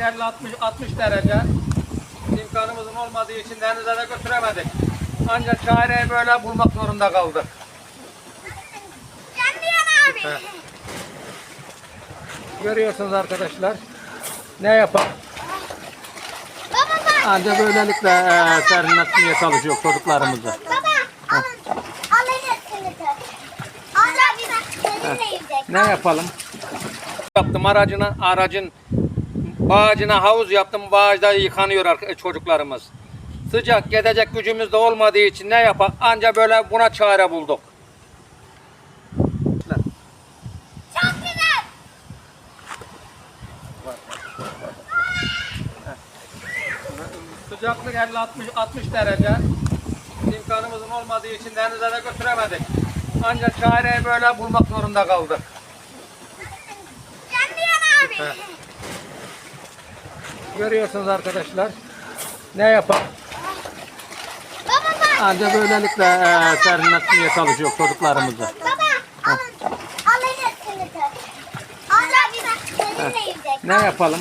50 60 60 derece. İmkanımızın olmadığı için denize de götüremedik. Ancak çareyi böyle bulmak zorunda kaldık. Abi. Görüyorsunuz arkadaşlar. Ne bak. Ancak böylelikle e, serinletmeye çalışıyor çocuklarımızı. Baba alın. Ne yapalım? Yaptım aracına, aracın bağcına havuz yaptım. Bağcıda yıkanıyor çocuklarımız. Sıcak gidecek gücümüz de olmadığı için ne yapalım? Anca böyle buna çare bulduk. Çok güzel. Sıcaklık 50 60 60 derece. İmkanımızın olmadığı için denize de götüremedik. Ancak çareyi böyle bulmak zorunda kaldık. Yanıyor abi. Görüyorsunuz arkadaşlar. Ne yapalım? Baba bak. Ancak böylelikle e, serinletmeye çalışıyor çocuklarımızı. Baba alın. Alın. Ne yapalım?